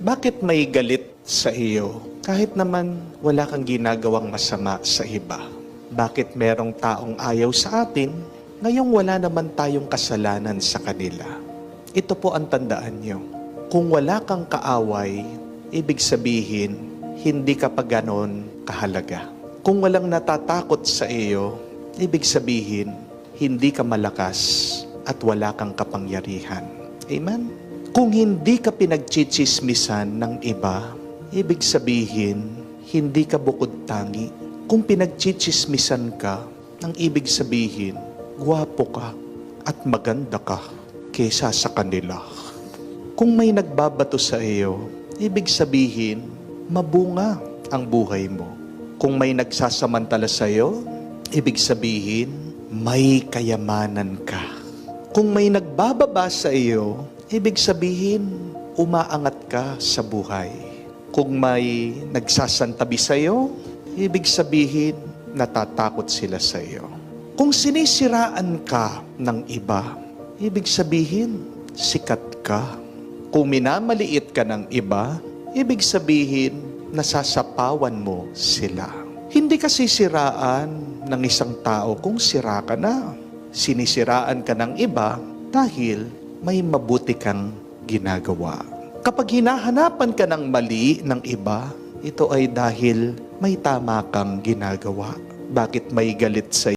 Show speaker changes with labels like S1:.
S1: Bakit may galit sa iyo? Kahit naman wala kang ginagawang masama sa iba. Bakit merong taong ayaw sa atin, ngayong wala naman tayong kasalanan sa kanila? Ito po ang tandaan nyo. Kung wala kang kaaway, ibig sabihin, hindi ka pa ganon kahalaga. Kung walang natatakot sa iyo, ibig sabihin, hindi ka malakas at wala kang kapangyarihan. Amen? Kung hindi ka pinagchichismisan ng iba, ibig sabihin, hindi ka bukod tangi. Kung pinagchichismisan ka, ang ibig sabihin, gwapo ka at maganda ka kesa sa kanila. Kung may nagbabato sa iyo, ibig sabihin, mabunga ang buhay mo. Kung may nagsasamantala sa iyo, ibig sabihin, may kayamanan ka. Kung may nagbababa sa iyo, ibig sabihin, umaangat ka sa buhay. Kung may nagsasantabi sa iyo, ibig sabihin, natatakot sila sa iyo. Kung sinisiraan ka ng iba, ibig sabihin, sikat ka. Kung minamaliit ka ng iba, ibig sabihin, nasasapawan mo sila. Hindi ka sisiraan ng isang tao kung sira ka na. Sinisiraan ka ng iba dahil may mabuti kang ginagawa. Kapag hinahanapan ka ng mali ng iba, ito ay dahil may tama kang ginagawa. Bakit may galit sa